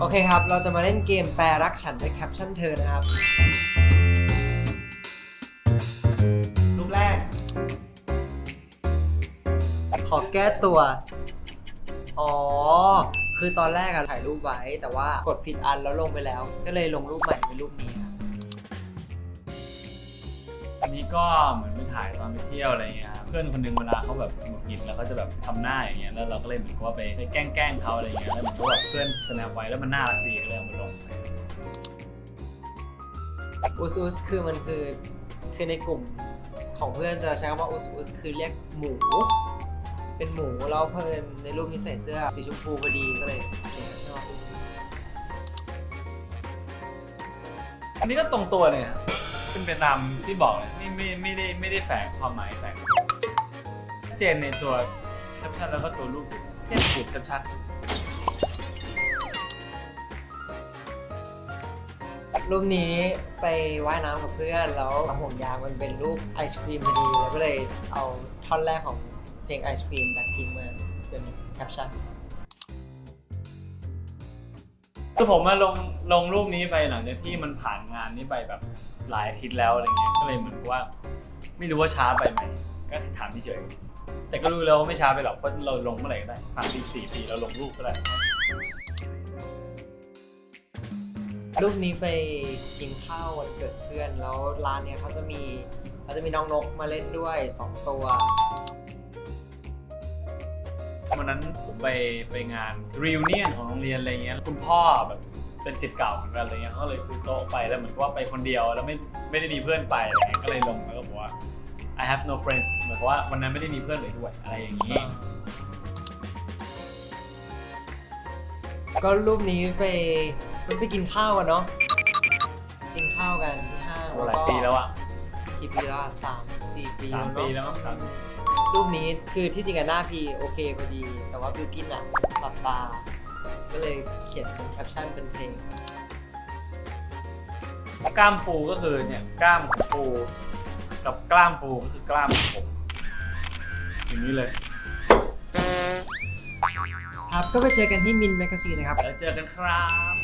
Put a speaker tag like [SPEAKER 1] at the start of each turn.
[SPEAKER 1] โอเคครับ เราจะมาเล่นเกมแปลรักฉันด้วยแคปชั่นเธอนะครับ รูปแรก ขอแก้ตัว อ๋อ คือตอนแรกอะถ่ายรูปไว้ แต่ว่ากดผิดอันแล้วลงไปแล้ว ก็เลยลงรูปใหม่เป็นรูปนี้ครับ
[SPEAKER 2] อันนี้ก็เหมือนไปถ่ายตอนไปเที่ยวอะไรเงี้ยครับ พื่อนคนหนึงเวลาเขาแบบหงุดหงิดแล้วเขาจะแบบทำหน้าอย่างเงี้ยแล้วเราก็เลยเหมือนกับว่าไปไปแกล้งแกล้งเขาอะไรเงี้ยแล้วเหมือนกับว่าเพื่อนสแนปไว้แล้วมันน่ารักดีก็เลยเอามาลงไป
[SPEAKER 1] อุสอุสคือมันคือคือในกลุ่มของเพื่อนจะใช้คำว่าอุสอุสคือเรียกหมู เป็นหมูแล้วเพื่อนในรูปนี้ใส่เสื้อสีชมพูพอดีก็เลยเขียนใช่ว่าอุสอุส
[SPEAKER 2] อันนี้ก็ตรงตัวเลยครับเป็นไปตามที่บอกเลยไม่ไม่ไม่ได้ไม่ได้แฝงความหมายแฝงชัด เจนในตัวแคปชั่นแล้วก็ตัวรูปเทียบถูกชัด
[SPEAKER 1] รูปนี้ไปว่ายน้ำกับเพื่อน แล้วห่วงยางมันเป็นรูปไอศครีมพอดี แล้วก็เลยเอาท่อนแรกของเพลงไอศครีมแบ็คพิงมาเป็นแคปชั่น
[SPEAKER 2] ๆคือผมมาลงลงรูปนี้ไปหลังจากที่มันผ่านงานนี้ไปแบบหลายอาทิตย์แล้วอะไรเงี้ยก็เลยเหมือนกับว่า ไม่รู้ว่าช้าไปไหม ก็ถามเฉยๆแต่ก็รู้แล้วว่าไม่ช้าไปหรอกเพราะเราลงเมื่อไหร่ก็ได้ผ่านปีสี่ปีเราลงรูปก็ได้
[SPEAKER 1] รูปนี้ไปกินข้าววันเกิดเพื่อน แล้วร้านเนี้ยเขาจะมีเขาจะมีน้องนกมาเล่นด้วยสองตัว
[SPEAKER 2] วันนั้นผมไปไปงาน reunion ของโรงเรียนอะไรเงี้ยคุณพ่อแบบเป็นสิทธิ์เก่าเหมือนกันอะไรเงี้ยเขาก็เลยซื้อโต๊ะไปแล้วเหมือนกับว่าไปคนเดียวแล้วไม่ไม่ได้มีเพื่อนไปอะไรเงี้ยก็เลยลงแล้วก็บอกว่า I have no friends เหมือนกับว่าวันนั้นไม่ได้มีเพื่อนเลยด้วยอะไรอย่างนี้
[SPEAKER 1] ก็รูปนี้ไปมันไปกินข้าวกันเนาะ กินข้าวกันที่ห้าง
[SPEAKER 2] โอ้หลายปีแล้วอะ
[SPEAKER 1] กี่ปีแล้วอะสามสี่ปี
[SPEAKER 2] สาม
[SPEAKER 1] เนอะ
[SPEAKER 2] ปีแล้วมั้งสาม
[SPEAKER 1] รูปนี้คือที่จริงอะหน้าพีโอเคพอดี แต่ว่าบิวกินอะหลับตา ก็เลยเขียนเป็นแคปชั่นเป็นเพลง
[SPEAKER 2] กล้ามปูก็คือเนี่ยกล้ามของปู กับกล้ามปูก็คือกล้ามของผมอย่างนี้เลย
[SPEAKER 1] ครับก็ไปเจอกันที่มินแมกซีนนะครับ
[SPEAKER 2] แล้วเจอกันครับ